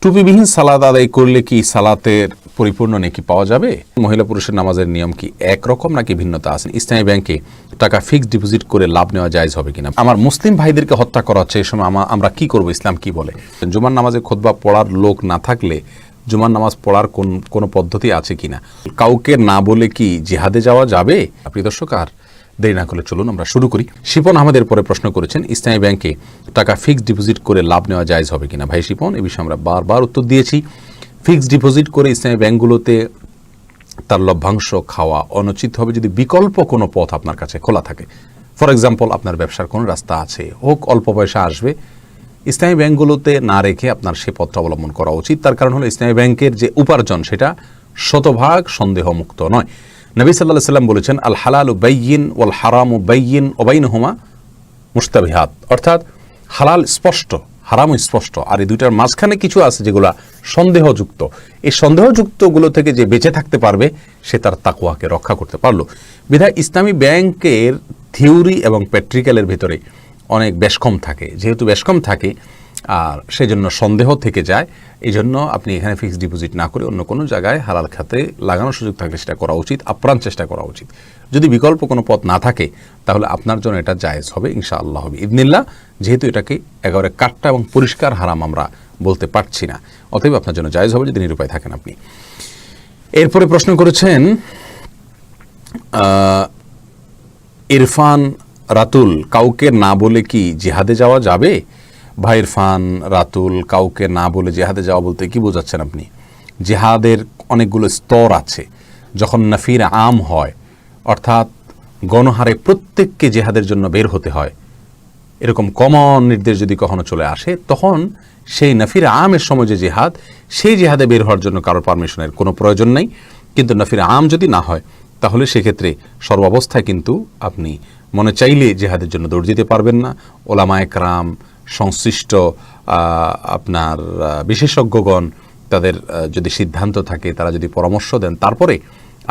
টুপিবিহীন সালাদ আদায় করলে কি সালাতের পরিপূর্ণ নেকি পাওয়া যাবে? মহিলা পুরুষের নামাজের নিয়ম কি একরকম নাকি ভিন্নতা আছে? ইসলামী ব্যাংকে টাকা ফিক্সড ডিপোজিট করে লাভ নেওয়া জায়জ হবে কিনা? আমার মুসলিম ভাইদেরকে হত্যা করা হচ্ছে এই সময় আমা- আমরা কি করব? ইসলাম কি বলে? জুমার নামাজে খোদবা পড়ার লোক না থাকলে জুমার নামাজ পড়ার কোন কোনো পদ্ধতি আছে কিনা? কাউকে না বলে কি জিহাদে যাওয়া যাবে? প্রিয় দর্শক, আর দেরি না করলে চলুন আমরা শুরু করি। শিপন আমাদের পরে প্রশ্ন করেছেন ইসলামী ব্যাংকে টাকা ফিক্সড ডিপোজিট করে লাভ নেওয়া জায়জ হবে কিনা? ভাই শিপন, এ বিষয়ে আমরা বারবার উত্তর দিয়েছি। ফিক্সড ডিপোজিট করে ইসলামী ব্যাংকগুলোতে তার লভ্যাংশ খাওয়া অনুচিত হবে যদি বিকল্প কোনো পথ আপনার কাছে খোলা থাকে। ফর এক্সাম্পল আপনার ব্যবসার কোনো রাস্তা আছে, হোক অল্প পয়সা আসবে ইসলামী ব্যাংকগুলোতে না রেখে আপনার সে পথটা অবলম্বন করা উচিত। তার কারণ হলো ইসলামী ব্যাংকের যে উপার্জন, সেটা শতভাগ সন্দেহমুক্ত নয়। নবী সাল্লাহ সাল্লাম বলেছেন, আল হালাল বাইয়িন ওয়াল হারাম বাইয়িন ওবাইন হুমা মুস্তাবিহাত অর্থাৎ হালাল স্পষ্ট হারাম স্পষ্ট। আর এই দুইটার মাঝখানে কিছু আছে যেগুলা সন্দেহযুক্ত। এই সন্দেহযুক্তগুলো থেকে যে বেঁচে থাকতে পারবে, সে তার তাকুয়াকে রক্ষা করতে পারল। বিধায় ইসলামী ব্যাংকের থিওরি এবং প্র্যাকটিক্যালের ভেতরে অনেক বেশকম থাকে। যেহেতু বেশকম থাকে আর সেই জন্য সন্দেহ থেকে যায়। এই জন্য আপনি এখানে ফিক্সড ডিপোজিট না করে অন্য কোনো জায়গায় হালাল খাতে লাগানোর সুযোগ থাকলে সেটা করা উচিত, আপ্রাণ চেষ্টা করা উচিত। যদি বিকল্প কোনো পথ না থাকে, তাহলে আপনার জন্য এটা জায়েজ হবে, ইনশাআল্লাহ হবে। ইবনিল্লা যেহেতু এটাকে একেবারে কাটটা এবং পরিষ্কার হারাম আমরা বলতে পারছি না, অতএব আপনার জন্য জায়েজ হবে যদি নিরুপায় থাকেন আপনি। এরপরে প্রশ্ন করেছেন ইরফান রাতুল, কাউকে না বলে কি জিহাদে যাওয়া যাবে? ভাই ইরফান রাতুল, কাউকে না বলে জেহাদে যাওয়া বলতে কি বোঝাচ্ছেন আপনি? জেহাদের অনেকগুলো স্তর আছে। যখন নাফির আম হয়, অর্থাৎ গণহারে প্রত্যেককে জেহাদের জন্য বের হতে হয়। এরকম কমন নির্দেশ যদি কখনো চলে আসে, তখন সেই নফির আমের সময় যে জেহাদ, সেই জেহাদে বের হওয়ার জন্য কারোর পারমিশনের কোনো প্রয়োজন নেই। কিন্তু নফির আম যদি না হয়, তাহলে সেক্ষেত্রে সর্বাবস্থায় কিন্তু আপনি মনে চাইলে জেহাদের জন্য দৌড় দিতে পারবেন না। ওলামা একরাম সংশ্লিষ্ট আপনার বিশেষজ্ঞগণ তাদের যদি সিদ্ধান্ত থাকে, তারা যদি পরামর্শ দেন, তারপরে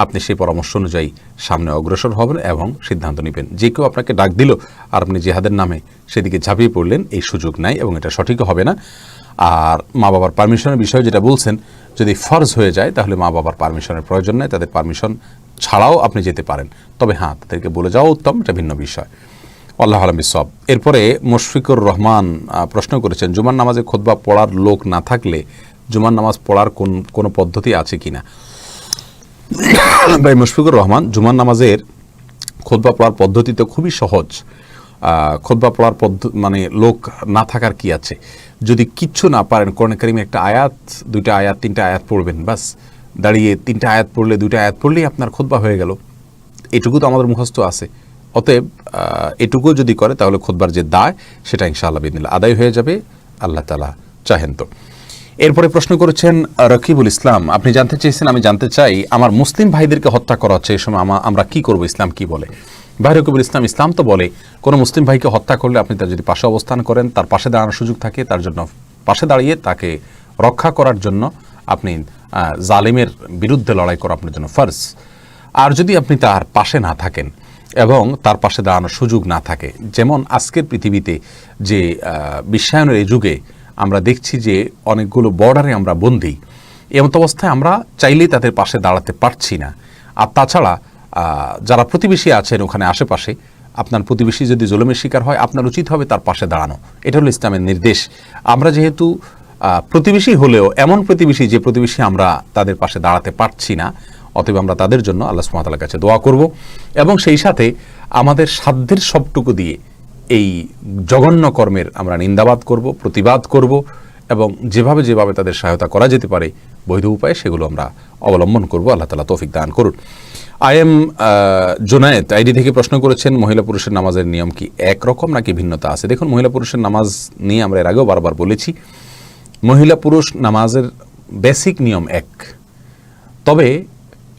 আপনি সেই পরামর্শ অনুযায়ী সামনে অগ্রসর হবেন এবং সিদ্ধান্ত নেবেন। যে কেউ আপনাকে ডাক দিল আর আপনি জেহাদের নামে সেদিকে ঝাঁপিয়ে পড়লেন, এই সুযোগ নাই এবং এটা সঠিক হবে না। আর মা বাবার পারমিশনের বিষয়ে যেটা বলছেন, যদি ফরজ হয়ে যায়, তাহলে মা বাবার পারমিশনের প্রয়োজন নেই, তাদের পারমিশন ছাড়াও আপনি যেতে পারেন। তবে হ্যাঁ তাদেরকে বলে যাওয়া উত্তম, এটা ভিন্ন বিষয়। আল্লাহ আলম সব। এরপরে মুশফিকুর রহমান প্রশ্ন করেছেন, জুমার নামাজে খোদবা পড়ার লোক না থাকলে জুমার নামাজ পড়ার কোন, কোনো পদ্ধতি আছে কিনা? ভাই, মুশফিকুর রহমান, জুমার নামাজের খোদবা পড়ার পদ্ধতি তো খুবই সহজ। খোদবা পড়ার পদ্ধতি মানে লোক না থাকার কি আছে? যদি কিচ্ছু না পারেন, কোরআন কারিমে একটা আয়াত, দুইটা আয়াত, তিনটা আয়াত পড়বেন, বাস। দাঁড়িয়ে তিনটা আয়াত পড়লে, দুইটা আয়াত পড়লেই আপনার খোদবা হয়ে গেল। এটুকু তো আমাদের মুখস্থ আছে। অতএব এটুকু যদি করে, তাহলে খোদবার যে দায়, সেটা ইনশাআল্লাহ বিদিনিল্লা আদায় হয়ে যাবে। আল্লাহ তালা চাহেন তো। এরপরে প্রশ্ন করেছেন, রকিবুল ইসলাম, আপনি জানতে চেয়েছেন, আমি জানতে চাই, আমার মুসলিম ভাইদেরকে হত্যা করা হচ্ছে এই সময় আমা- আমরা কি করব, ইসলাম কি বলে? ভাই রকিবুল ইসলাম ইসলাম তো বলে, কোনো মুসলিম ভাইকে হত্যা করলে আপনি তার যদি পাশে অবস্থান করেন, তার পাশে দাঁড়ানোর সুযোগ থাকে, তার জন্য পাশে দাঁড়িয়ে তাকে রক্ষা করার জন্য আপনি জালিমের বিরুদ্ধে লড়াই করা আপনার জন্য ফার্স আর যদি আপনি তার পাশে না থাকেন এবং তার পাশে দাঁড়ানোর সুযোগ না থাকে। যেমন আজকের পৃথিবীতে যে বিশ্বায়নের এই যুগে আমরা দেখছি যে অনেকগুলো বর্ডারে আমরা বন্দী। এমত অবস্থায় আমরা চাইলেই তাদের পাশে দাঁড়াতে পারছি না। আর তাছাড়া যারা প্রতিবেশী আছেন ওখানে আশেপাশে, আপনার প্রতিবেশী যদি জুলুমের শিকার হয়, আপনার উচিত হবে তার পাশে দাঁড়ানো। এটা হলো ইসলামের নির্দেশ। আমরা যেহেতু প্রতিবেশী হলেও এমন প্রতিবেশী যে প্রতিবেশী আমরা তাদের পাশে দাঁড়াতে পারছি না অতএব আমরা তাদের জন্য আল্লাহ সুমাতালার কাছে দোয়া করব এবং সেই সাথে আমাদের সাধ্যের সবটুকু দিয়ে এই জঘন্য কর্মের আমরা নিন্দাবাদ করব, প্রতিবাদ করব এবং যেভাবে যেভাবে তাদের সহায়তা করা যেতে পারে বৈধ উপায়ে সেগুলো আমরা অবলম্বন করব। আল্লাহ তালা তৌফিক দান করুন। আই এম জোনায়েত আইডি থেকে প্রশ্ন করেছেন, মহিলা পুরুষের নামাজের নিয়ম কি একরকম নাকি ভিন্নতা আছে? দেখুন, মহিলা পুরুষের নামাজ নিয়ে আমরা এর আগেও বারবার বলেছি, মহিলা পুরুষ নামাজের বেসিক নিয়ম এক। তবে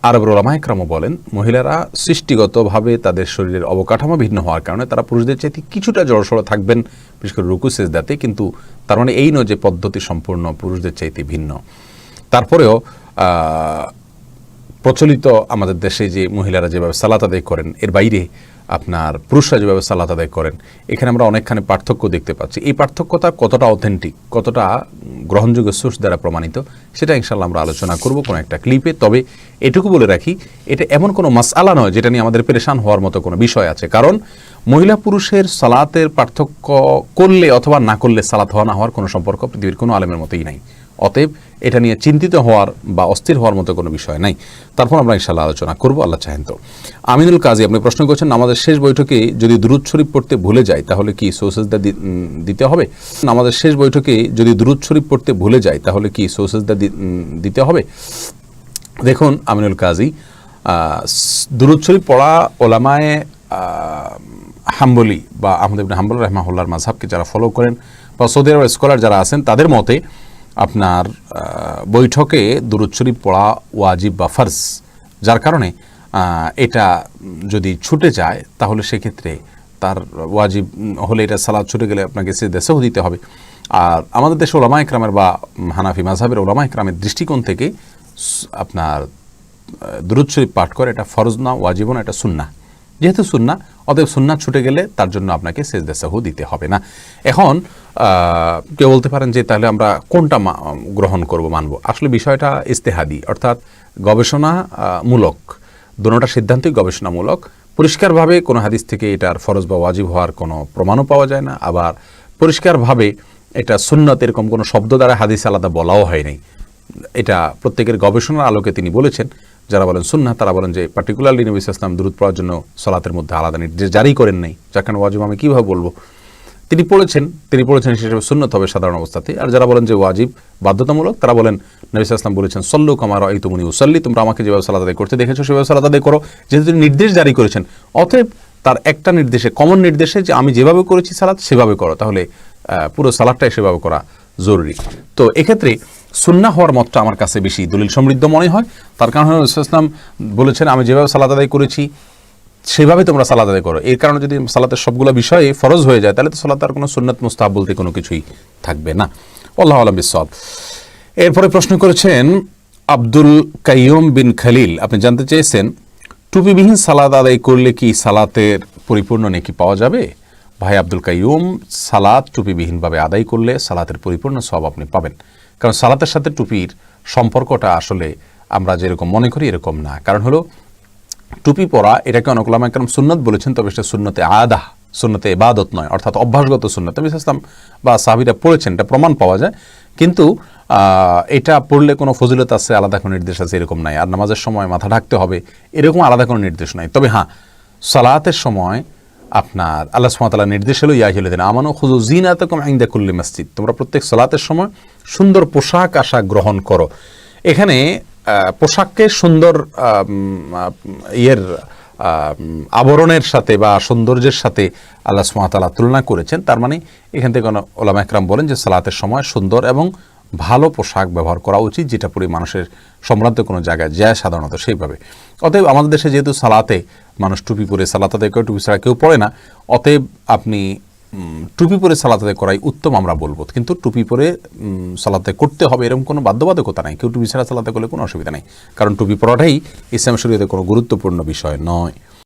আরবের ওলামায়করামও বলেন, মহিলারা সৃষ্টিগতভাবে তাদের শরীরের অবকাঠামো ভিন্ন হওয়ার কারণে তারা পুরুষদের চাইতে কিছুটা জড়সড় থাকবেন, বিশেষ করে রুকু, সেজদাতে, কিন্তু তার মানে এই নয় যে পদ্ধতি সম্পূর্ণ পুরুষদের চাইতে ভিন্ন। তারপরেও প্রচলিত আমাদের দেশে যে মহিলারা যেভাবে সালাত আদায় করেন, এর বাইরে আপনার পুরুষরা যেভাবে সালাত আদায় করেন, এখানে আমরা অনেকখানি পার্থক্য দেখতে পাচ্ছি। এই পার্থক্যটা কতটা অথেন্টিক কতটা গ্রহণযোগ্য সোর্স দ্বারা প্রমাণিত, সেটা ইনশাল্লাহ আমরা আলোচনা করব কোনো একটা ক্লিপে তবে এটুকু বলে রাখি, এটা এমন কোনো মাসআলা নয় যেটা নিয়ে আমাদের পেরেশান হওয়ার মতো কোনো বিষয় আছে। কারণ মহিলা পুরুষের সালাতের পার্থক্য করলে অথবা না করলে সালাত হওয়া না হওয়ার কোনো সম্পর্ক পৃথিবীর কোনো আলেমের মতোই নাই। অতএব এটা নিয়ে চিন্তিত হওয়ার বা অস্থির হওয়ার মতো কোনো বিষয় নাই। তারপর আমরা ইনশাল্লাহ আলোচনা করব, আল্লাহ চাহেন তো। আমিনুল কাজী, আপনি প্রশ্ন করছেন আমাদের শেষ বৈঠকে যদি দুরুদ শরীফ পড়তে ভুলে যাই তাহলে কি সোসেজদা দিতে হবে? আমাদের শেষ বৈঠকে যদি দুরুদ শরীফ পড়তে ভুলে যাই তাহলে কি সোসেজদা দিতে হবে? দেখুন, আমিনুল কাজী দুরুদ শরীফ পড়া ওলামায়ে হাম্বলি বা আহমদ হাম্বল রহমাহুল্লার মাঝহাবকে যারা ফলো করেন বা সৌদি আরব স্কলার যারা আছেন, তাদের মতে আপনার বৈঠকে দুরুদ পড়া ওয়াজিব বা ফার্জ। যার কারণে এটা যদি ছুটে যায়, তাহলে সেক্ষেত্রে তার ওয়াজিব, হলে এটা সালাদ ছুটে গেলে আপনাকে সে দেশেও দিতে হবে। আর আমাদের দেশে ওলামা ইকরামের বা হানাফি মাঝহাবের ওলামা ইকরামের দৃষ্টিকোণ থেকে আপনার দুরুদ পাঠ করে এটা ফরজ না, ওয়াজিব না, এটা সুন্না যেহেতু সুন্না অতএব সুন্না ছুটে গেলে তার জন্য আপনাকে সেজদা সাহু দিতে হবে না। এখন কেউ বলতে পারেন যে তাহলে আমরা কোনটা গ্রহণ করব মানব? আসলে বিষয়টা ইস্তেহাদি অর্থাৎ গবেষণা আহ, মূলক দোনোটা সিদ্ধান্তই গবেষণামূলক। পরিষ্কারভাবে কোনো হাদিস থেকে এটার ফরজ বা ওয়াজিব হওয়ার কোনো প্রমাণও পাওয়া যায় না। আবার পরিষ্কারভাবে এটা সুন্নত এরকম কোনো শব্দ দ্বারা হাদিস আলাদা বলাও হয়নি এটা প্রত্যেকের গবেষণার আলোকে তিনি বলেছেন। যারা বলেন সুন্না তারা বলেন যে পার্টিকুলারলি নবী ইসলাম দূরত পড়ার জন্য সলাতের মধ্যে আলাদা নির্দেশ জারি করেন নাই। যাকে ওয়াজিব আমি কীভাবে বলব? তিনি পড়েছেন তিনি পড়েছেন হিসেবে সুন্নত হবে সাধারণ অবস্থাতে আর যারা বলেন যে ওয়াজিব, বাধ্যতামূলক, তারা বলেন নবী ইসলাম বলেছেন, সল্লু কামার এই তুমনি উসল্লি তোমরা আমাকে যেভাবে সালাদ আদায় করতে দেখেছ সেভাবে সালাদ আদায় করো। যেহেতু তিনি নির্দেশ জারি করেছেন, অতএব তার একটা নির্দেশে কমন নির্দেশে যে আমি যেভাবে করেছি সালাদ সেভাবে করো। তাহলে পুরো সালাদটাই সেভাবে করা জরুরি। তো এক্ষেত্রে সুন্না হওয়ার মতটা আমার কাছে বেশি দলিল সমৃদ্ধ মনে হয়। তার কারণ হলো ইসলাম বলেছেন, আমি যেভাবে সালাদ আদায় করেছি সেভাবে তোমরা সালাদ আদায় করো। এর কারণে যদি সালাতের সবগুলো বিষয়ে ফরজ হয়ে যায়, তাহলে তো সালাত আর কোনো সুন্নাত, মুস্তাহাব বলতে কোনো কিছুই থাকবে না। আল্লাহ আলম বিসব এরপরে প্রশ্ন করেছেন আব্দুল কাইয়ুম বিন খালিল, আপনি জানতে চেয়েছেন, টুপিবিহীন সালাদ আদায় করলে কি সালাতের পরিপূর্ণ নেকি পাওয়া যাবে? ভাই আব্দুল কাইয়ুম সালাদ টুপিবিহীনভাবে আদায় করলে সালাতের পরিপূর্ণ সব আপনি পাবেন। কারণ সালাতের সাথে টুপির সম্পর্কটা আসলে আমরা যেরকম মনে করি, এরকম না। কারণ হলো টুপি পরা, এটাকে অনেক ওলামা একরম সুন্নত বলেছেন, তবে সেটা সুন্নতে আদা সুন্নতে ইবাদত নয়, অর্থাৎ অভ্যাসগত সুন্নত। নবী ইসলাম বা সাহাবিরা পড়েছেন, এটা প্রমাণ পাওয়া যায়। কিন্তু এটা পড়লে কোনো ফজিলত আছে, আলাদা কোনো নির্দেশ আছে, এরকম নাই। আর নামাজের সময় মাথা ঢাকতে হবে, এরকম আলাদা কোনো নির্দেশ নাই। তবে হ্যাঁ সালাতের সময় আপনার আল্লাহ সুমাতালা নির্দেশ হলো ইয়াহিল দিন আমানো খুজু জিনাতকম আইন্দা কুল্লি মসজিদ। তোমরা প্রত্যেক সালাতের সময় সুন্দর পোশাক আশাক গ্রহণ করো। এখানে পোশাককে সুন্দর ইয়ের আবরণের সাথে বা সৌন্দর্যের সাথে আল্লাহ সুমাতালা তুলনা করেছেন। তার মানে এখান থেকে ওলামা একরাম বলেন যে সালাতের সময় সুন্দর এবং ভালো পোশাক ব্যবহার করা উচিত, যেটা পরে মানুষের সম্ভ্রান্ত কোনো জায়গায় যায় সাধারণত সেইভাবে। অতএব আমাদের দেশে যেহেতু সালাতে মানুষ টুপি পরে, সালাত কেউ টুপি ছাড়া কেউ পড়ে না, অতএব আপনি টুপি পরে সালাতে করাই উত্তম আমরা বলব। কিন্তু টুপি পরে সালাতে করতে হবে এরকম কোনো বাধ্যবাধকতা নাই। কেউ টুপি ছাড়া সালাতে করলে কোনো অসুবিধা নেই। কারণ টুপি পরাটাই ইসলাম শরীয়তে কোনো গুরুত্বপূর্ণ বিষয় নয়।